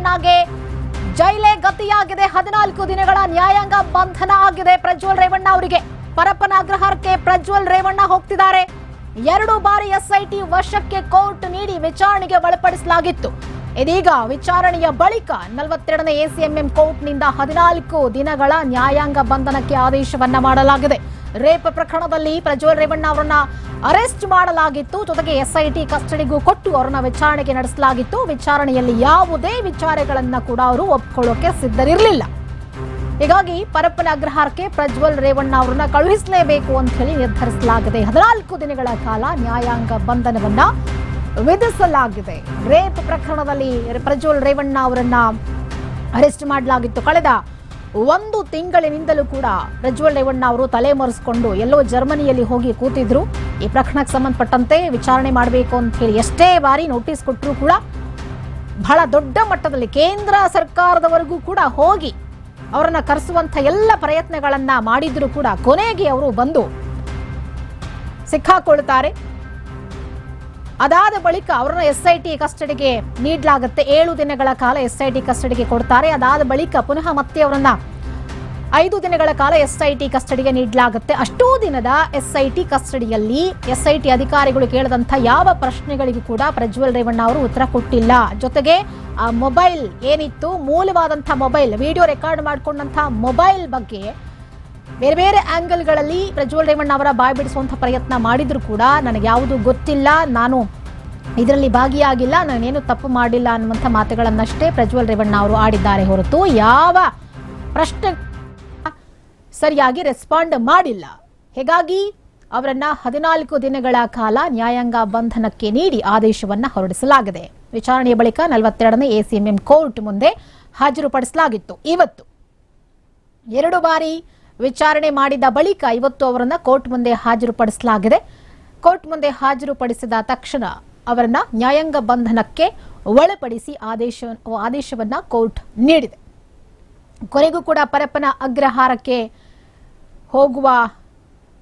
ರೇವಣ್ಣಗೆ ಜೈಲೇ ಗತಿಯಾಗಿದೆ. ಹದಿನಾಲ್ಕು ದಿನಗಳ ನ್ಯಾಯಾಂಗ ಬಂಧನ ಆಗಿದೆ ಪ್ರಜ್ವಲ್ ರೇವಣ್ಣ ಅವರಿಗೆ. ಪರಪ್ಪನ ಅಗ್ರಹಾರಕ್ಕೆ ಪ್ರಜ್ವಲ್ ರೇವಣ್ಣ ಹೋಗ್ತಿದ್ದಾರೆ. ಎರಡು ಬಾರಿ ಎಸ್ಐಟಿ ವಶಕ್ಕೆ ಕೋರ್ಟ್ ನೀಡಿ ವಿಚಾರಣೆಗೆ ಒಳಪಡಿಸಲಾಗಿತ್ತು. ಇದೀಗ ವಿಚಾರಣೆಯ ಬಳಿಕ ನಲವತ್ತೆರಡನೇ ಎಸಿಎಂಎಂ ಕೋರ್ಟ್ನಿಂದ ಹದಿನಾಲ್ಕು ದಿನಗಳ ನ್ಯಾಯಾಂಗ ಬಂಧನಕ್ಕೆ ಆದೇಶವನ್ನ ಮಾಡಲಾಗಿದೆ. ರೇಪ್ ಪ್ರಕರಣದಲ್ಲಿ ಪ್ರಜ್ವಲ್ ರೇವಣ್ಣ ಅವರನ್ನ ಅರೆಸ್ಟ್ ಮಾಡಲಾಗಿತ್ತು. ಜೊತೆಗೆ ಎಸ್ಐಟಿ ಕಸ್ಟಡಿಗೂ ಕೊಟ್ಟು ಅವರನ್ನ ವಿಚಾರಣೆಗೆ ನಡೆಸಲಾಗಿತ್ತು. ವಿಚಾರಣೆಯಲ್ಲಿ ಯಾವುದೇ ವಿಚಾರಗಳನ್ನ ಕೂಡ ಅವರು ಒಪ್ಕೊಳ್ಳೋಕೆ ಸಿದ್ಧರಿರಲಿಲ್ಲ. ಹೀಗಾಗಿ ಪರಪ್ಪನ ಅಗ್ರಹಾರಕ್ಕೆ ಪ್ರಜ್ವಲ್ ರೇವಣ್ಣ ಅವರನ್ನ ಕಳುಹಿಸಲೇಬೇಕು ಅಂತ ಹೇಳಿ ನಿರ್ಧರಿಸಲಾಗಿದೆ. ಹದಿನಾಲ್ಕು ದಿನಗಳ ಕಾಲ ನ್ಯಾಯಾಂಗ ಬಂಧನವನ್ನ ವಿಧಿಸಲಾಗಿದೆ. ರೇಪ್ ಪ್ರಕರಣದಲ್ಲಿ ಪ್ರಜ್ವಲ್ ರೇವಣ್ಣ ಅವರನ್ನ ಅರೆಸ್ಟ್ ಮಾಡಲಾಗಿತ್ತು. ಕಳೆದ ಒಂದು ತಿಂಗಳಿನಿಂದಲೂ ಕೂಡ ಪ್ರಜ್ವಲ್ ರೇವಣ್ಣ ಅವರು ತಲೆಮರೆಸಿಕೊಂಡು ಎಲ್ಲೋ ಜರ್ಮನಿಯಲ್ಲಿ ಹೋಗಿ ಕೂತಿದ್ರು. ಈ ಪ್ರಕರಣಕ್ಕೆ ಸಂಬಂಧಪಟ್ಟಂತೆ ವಿಚಾರಣೆ ಮಾಡಬೇಕು ಅಂತ ಹೇಳಿ ಎಷ್ಟೇ ಬಾರಿ ನೋಟಿಸ್ ಕೊಟ್ಟರು ಕೂಡ ಬಹಳ ದೊಡ್ಡ ಮಟ್ಟದಲ್ಲಿ ಕೇಂದ್ರ ಸರ್ಕಾರದವರೆಗೂ ಕೂಡ ಹೋಗಿ ಅವರನ್ನ ಕರೆಸುವಂತ ಎಲ್ಲ ಪ್ರಯತ್ನಗಳನ್ನ ಮಾಡಿದ್ರು ಕೂಡ ಕೊನೆಗೆ ಅವರು ಬಂದು ಸಿಕ್ಕಾಕೊಳ್ತಾರೆ. ಅದಾದ ಬಳಿಕ ಅವರನ್ನ ಎಸ್ಐಟಿ ಕಸ್ಟಡಿಗೆ ನೀಡಲಾಗುತ್ತೆ. ಏಳು ದಿನಗಳ ಕಾಲ ಎಸ್ಐಟಿ ಕಸ್ಟಡಿಗೆ ಕೊಡ್ತಾರೆ. ಅದಾದ ಬಳಿಕ ಪುನಃ ಮತ್ತೆ ಅವರನ್ನ ಐದು ದಿನಗಳ ಕಾಲ ಎಸ್ಐಟಿ ಕಸ್ಟಡಿಗೆ ನೀಡಲಾಗುತ್ತೆ. ಅಷ್ಟೂ ದಿನದ ಎಸ್ಐಟಿ ಕಸ್ಟಡಿಯಲ್ಲಿ ಎಸ್ಐಟಿ ಅಧಿಕಾರಿಗಳು ಕೇಳದಂತ ಯಾವ ಪ್ರಶ್ನೆಗಳಿಗೂ ಕೂಡ ಪ್ರಜ್ವಲ್ ರೇವಣ್ಣ ಅವರು ಉತ್ತರ ಕೊಟ್ಟಿಲ್ಲ. ಜೊತೆಗೆ ಮೊಬೈಲ್ ಏನಿತ್ತು? ಮೂಲವಾದಂತಹ ಮೊಬೈಲ್, ವಿಡಿಯೋ ರೆಕಾರ್ಡ್ ಮಾಡಿಕೊಂಡಂತಹ ಮೊಬೈಲ್ ಬಗ್ಗೆ ಬೇರೆ ಬೇರೆ ಆಂಗಲ್ಗಳಲ್ಲಿ ಪ್ರಜ್ವಲ್ ರೇವಣ್ಣ ಅವರ ಬಾಯ್ ಬಿಡಿಸುವಂತ ಪ್ರಯತ್ನ ಮಾಡಿದ್ರು ಕೂಡ ನನಗೆ ಯಾವುದು ಗೊತ್ತಿಲ್ಲ. ನಾನು ಇದರಲ್ಲಿ ಭಾಗಿಯಾಗಿಲ್ಲ. ನಾನೇನು ತಪ್ಪು ಮಾಡಿಲ್ಲ ಅನ್ನುವಂಥ ಮಾತುಗಳನ್ನಷ್ಟೇ ಪ್ರಜ್ವಲ್ ರೇವಣ್ಣ ಅವರು ಆಡಿದ್ದಾರೆ ಹೊರತು ಯಾವ ಪ್ರಶ್ನೆ ಸರಿಯಾಗಿ ರೆಸ್ಪಾಂಡ್ ಮಾಡಿಲ್ಲ. ಹೀಗಾಗಿ ಅವರನ್ನ ಹದಿನಾಲ್ಕು ದಿನಗಳ ಕಾಲ ನ್ಯಾಯಾಂಗ ಬಂಧನಕ್ಕೆ ನೀಡಿ ಆದೇಶವನ್ನ ಹೊರಡಿಸಲಾಗಿದೆ. ವಿಚಾರಣೆಯ ಬಳಿಕ ನಲವತ್ತೆರಡನೇ ಎಸಿಎಂಎಂ ಕೋರ್ಟ್ ಮುಂದೆ ಹಾಜರುಪಡಿಸಲಾಗಿತ್ತು. ಇವತ್ತು ಎರಡು ಬಾರಿ ವಿಚಾರಣೆ ಮಾಡಿದ ಬಳಿಕ ಇವತ್ತು ಅವರನ್ನ ಕೋರ್ಟ್ ಮುಂದೆ ಹಾಜರುಪಡಿಸಲಾಗಿದೆ. ಕೋರ್ಟ್ ಮುಂದೆ ಹಾಜರುಪಡಿಸಿದ ತಕ್ಷಣ ಅವರನ್ನ ನ್ಯಾಯಾಂಗ ಬಂಧನಕ್ಕೆ ಒಳಪಡಿಸಿ ಆದೇಶ, ಆದೇಶವನ್ನ ಕೋರ್ಟ್ ನೀಡಿದೆ. ಕೊನೆಗೂ ಕೂಡ ಪರಪ್ಪನ ಅಗ್ರಹಾರಕ್ಕೆ ಹೋಗುವ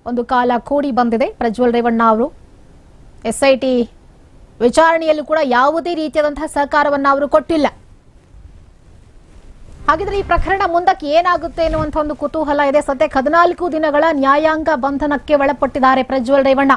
ಒಂದು ಕಾಲ ಕೂಡಿ ಬಂದಿದೆ. ಪ್ರಜ್ವಲ್ ರೇವಣ್ಣ ಅವರು ಎಸ್ಐಟಿ ವಿಚಾರಣೆಯಲ್ಲೂ ಕೂಡ ಯಾವುದೇ ರೀತಿಯಾದಂತಹ ಸಹಕಾರವನ್ನ ಅವರು ಕೊಟ್ಟಿಲ್ಲ. ಹಾಗಿದ್ರೆ ಈ ಪ್ರಕರಣ ಮುಂದಕ್ಕೆ ಏನಾಗುತ್ತೆ ಎನ್ನುವಂತ ಒಂದು ಕುತೂಹಲ ಇದೆ. ಸದ್ಯಕ್ಕೆ ಹದಿನಾಲ್ಕು ದಿನಗಳ ನ್ಯಾಯಾಂಗ ಬಂಧನಕ್ಕೆ ಒಳಪಟ್ಟಿದ್ದಾರೆ ಪ್ರಜ್ವಲ್ ರೇವಣ್ಣ.